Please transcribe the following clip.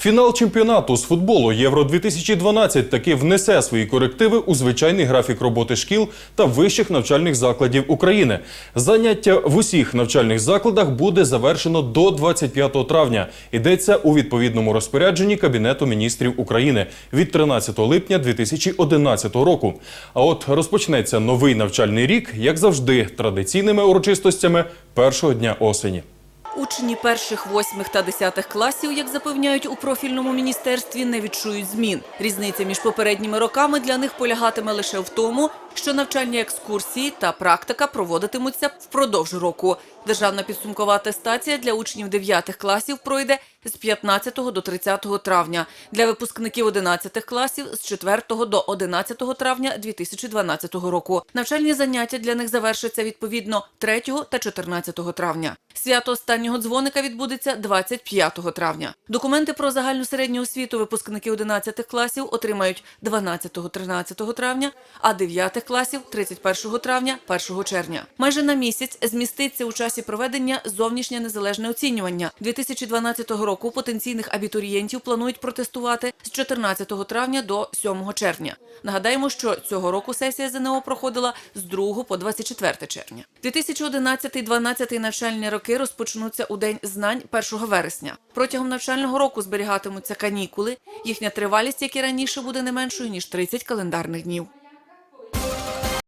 Фінал чемпіонату з футболу Євро 2012 таки внесе свої корективи у звичайний графік роботи шкіл та вищих навчальних закладів України. Заняття в усіх навчальних закладах буде завершено до 25 травня. Йдеться у відповідному розпорядженні Кабінету міністрів України від 13 липня 2011 року. А от розпочнеться новий навчальний рік, як завжди, традиційними урочистостями першого дня осені. Учні перших, восьмих та десятих класів, як запевняють у профільному міністерстві, не відчують змін. Різниця між попередніми роками для них полягатиме лише в тому, що навчальні екскурсії та практика проводитимуться впродовж року. Державна підсумкова атестація для учнів дев'ятих класів пройде з 15 до 30 травня, для випускників 11 класів з 4 до 11 травня 2012 року. Навчальні заняття для них завершаться відповідно 3 та 14 травня. Свято останнього дзвоника відбудеться 25 травня. Документи про загальну середню освіту випускники 11 класів отримають 12-13 травня, а 9 класів 31 травня, 1 червня. Майже на місяць зміститься у часі проведення зовнішнє незалежне оцінювання. 2012 року потенційних абітурієнтів планують протестувати з 14 травня до 7 червня. Нагадаємо, що цього року сесія ЗНО проходила з 2 по 24 червня. 2011-2012 навчальні роки розпочнуться у День знань 1 вересня. Протягом навчального року зберігатимуться канікули. Їхня тривалість, як і раніше, буде не меншою ніж 30 календарних днів.